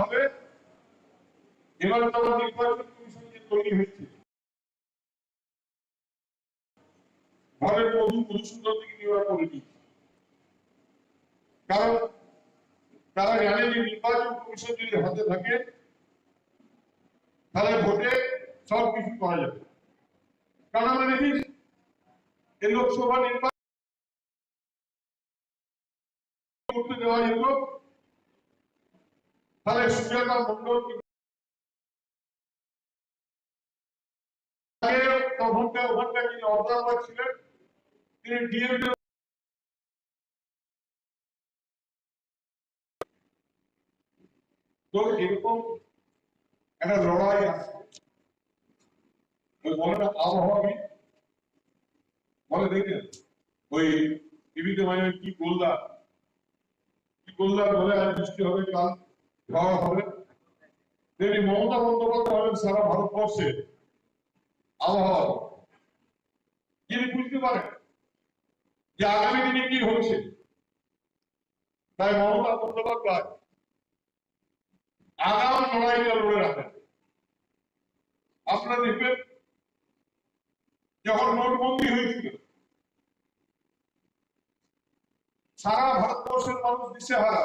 হবে। এবার তো আমার নির্বাচন কমিশন তৈরি হয়েছে। মধুসূদন থেকে কারণ তারা জানে যে নির্বাচন কমিশন যদি হাতে থাকে, তাহলে ভোটে সব কিছু করা যাবে। কারণ দেখি লোকসভা নির্বাচন করতে দেওয়া যেত তাহলে সুজাতা মন্ডল একটা লড়াই আছে। ওই বলে না আবহাওয়াবিদ বলে দেখেন ওই টিভিতে মানে কি বললাম কি বললাম বলে আজ বৃষ্টি হবে কাল। ঝড় হবে। তেমনি মমতা বন্দ্যোপাধ্যায় সারা ভারতবর্ষে আবহাওয়া যিনি বুঝতে পারেন যে আগামী দিনে কি হচ্ছে, তাই মমতা বন্দ্যোপাধ্যায় আগাম লড়াইটা লড়ে রাখেন। আপনারা দেখবেন, যখন নোটবন্দি হয়েছিল, সারা ভারতবর্ষের মানুষ দিশেহারা।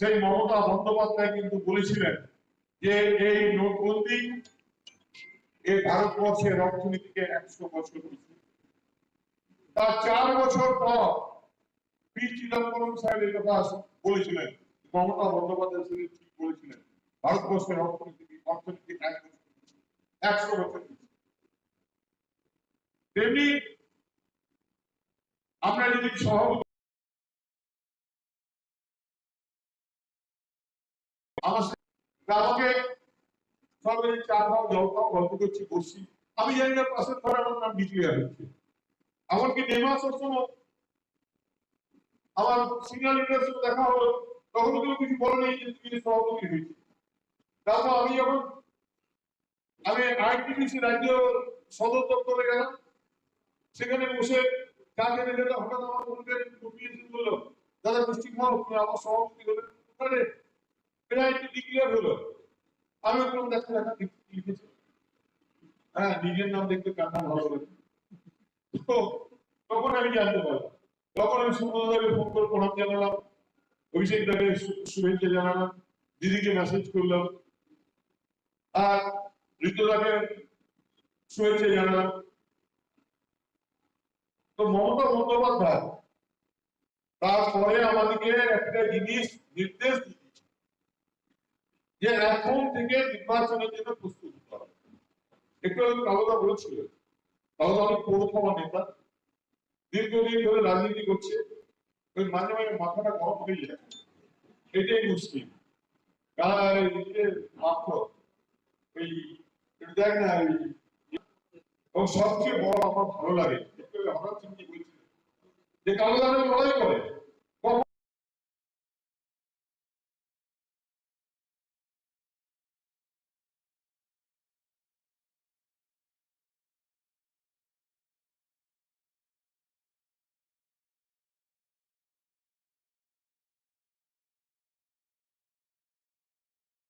সেই মমতা বন্দ্যোপাধ্যায় কিন্তু বলেছিলেন যে এই নোটবন্দি এই ভারতবর্ষের অর্থনীতিকে একশো বছর তার চার বছর পর পি চিদম্বরম সাহেব এই কথা বলেছিলেন। মমতা বন্দ্যোপাধ্যায় ঠিক বলেছিলেন, ভারতবর্ষের অর্থনীতি অর্থনীতি একশো বছর তেমনি আমরা যদি সহমত আমি জানি না পাশের নাম হচ্ছে। আমার সিনিয়র সাথে দেখা হলো, তখন কিছু যে তুমি সভাপতি হয়েছে তারপর আমি যখন আমি রাজ্য সদর দপ্তরে গেলাম, সেখানে বসে চা খেতে হঠাৎ আমার ঢুকিয়েছি বলল, দাদা, মিষ্টি খাও, তুমি আমার সভাপতি হলে। আরে হলো। আমি ওরকম দেখা দেখা লিখেছি। হ্যাঁ নিজের নাম দেখতে ভালো লাগে? তো তখন আমি জানতে পারলাম। তখন আমি সুব্রতদাকে ফোন করে প্রণাম জানালাম। শুভেচ্ছা জানালাম। দিদিকে মেসেজ করলাম। আর ঋতুদাকে শুভেচ্ছা জানালাম। তো মমতা বন্দ্যোপাধ্যায়, তারপরে আমাদেরকে একটা জিনিস নির্দেশ যে এখন থেকে নির্বাচনের জন্য প্রস্তুত হবে। একটু আগে কালোদা বলেছিল কালোদা অনেক পৌরসভা নেতা। দীর্ঘদিন ধরে রাজনীতি করছে, ওই মাঝে মাঝে মাথাটা গরম হয়ে যায়। এটাই মুশকিল। ওই দেখ না এবং সবচেয়ে বড় আমার ভালো লাগে হঠাৎ বলছিলেন যে দামে লড়াই করে।